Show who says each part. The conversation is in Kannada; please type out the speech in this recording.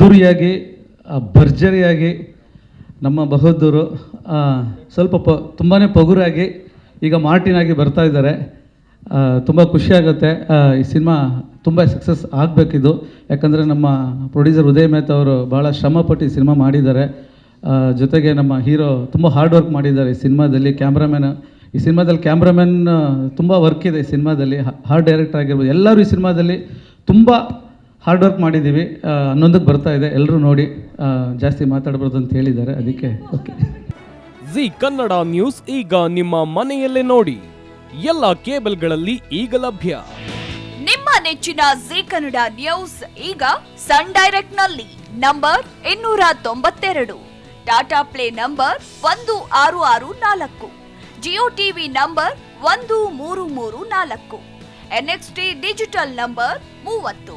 Speaker 1: ಅದ್ಧೂರಿಯಾಗಿ ಭರ್ಜರಿಯಾಗಿ ನಮ್ಮ ಬಹದ್ದೂರು ಸ್ವಲ್ಪ ಪ ತುಂಬಾ ಪಗುರಾಗಿ ಈಗ ಮಾರ್ಟಿನ್ ಆಗಿ ಬರ್ತಾ ಇದ್ದಾರೆ. ತುಂಬ ಖುಷಿಯಾಗುತ್ತೆ ಈ ಸಿನಿಮಾ ತುಂಬ ಸಕ್ಸಸ್ ಆಗಬೇಕಿದು. ಯಾಕಂದರೆ ನಮ್ಮ ಪ್ರೊಡ್ಯೂಸರ್ ಉದಯ್ ಮೆಹ್ತಾ ಅವರು ಭಾಳ ಶ್ರಮಪಟ್ಟು ಈ ಸಿನಿಮಾ ಮಾಡಿದ್ದಾರೆ. ಜೊತೆಗೆ ನಮ್ಮ ಹೀರೋ ತುಂಬ ಹಾರ್ಡ್ ವರ್ಕ್ ಮಾಡಿದ್ದಾರೆ ಈ ಸಿನಿಮಾದಲ್ಲಿ. ಕ್ಯಾಮ್ರಾಮ್ಯಾನ್ ಈ ಸಿನಿಮಾದಲ್ಲಿ ಕ್ಯಾಮ್ರಾಮ್ಯಾನ್ ತುಂಬ ವರ್ಕ್ ಇದೆ ಈ ಸಿನಿಮಾದಲ್ಲಿ. ಹಾರ್ಡ್ ಡೈರೆಕ್ಟರ್ ಆಗಿರ್ಬೋದು. ಎಲ್ಲರೂ ಈ ಸಿನಿಮಾದಲ್ಲಿ ತುಂಬ ಹಾರ್ಡ್ ವರ್ಕ್ ಮಾಡಿದ್ದೀವಿ. ಹನ್ನೊಂದಕ್ಕೆ ಬರ್ತಾ ಇದೆ. ಎಲ್ಲರೂ ನೋಡಿ ಜಾಸ್ತಿ ಮಾತಾಡಬಾರ್ದು ಅಂತ ಹೇಳಿದ್ದಾರೆ. ಅದಕ್ಕೆ ಓಕೆ
Speaker 2: ಜಿ ಕನ್ನಡ ನ್ಯೂಸ್ ಈಗ ನಿಮ್ಮ ಮನೆಯಲ್ಲೇ ನೋಡಿ. ಎಲ್ಲ ಕೇಬಲ್ಗಳಲ್ಲಿ ಈಗ ಲಭ್ಯ.
Speaker 3: ನಿಮ್ಮ ನೆಚ್ಚಿನ ಜಿ ಕನ್ನಡ ನ್ಯೂಸ್ ಈಗ ಸನ್ ಡೈರೆಕ್ಟ್ನಲ್ಲಿ. ನಂಬರ್ ಇನ್ನೂರ ತೊಂಬತ್ತೆರಡು. ಟಾಟಾ ಪ್ಲೇ ನಂಬರ್ ಒಂದು ಆರು ಆರು ನಾಲ್ಕು. ಜಿಯೋ ಟಿವಿ ನಂಬರ್ ಒಂದು ಮೂರು ಮೂರು ನಾಲ್ಕು. ಎನ್ಎಕ್ಸ್ಟಿ ಡಿಜಿಟಲ್ ನಂಬರ್ ಮೂವತ್ತು.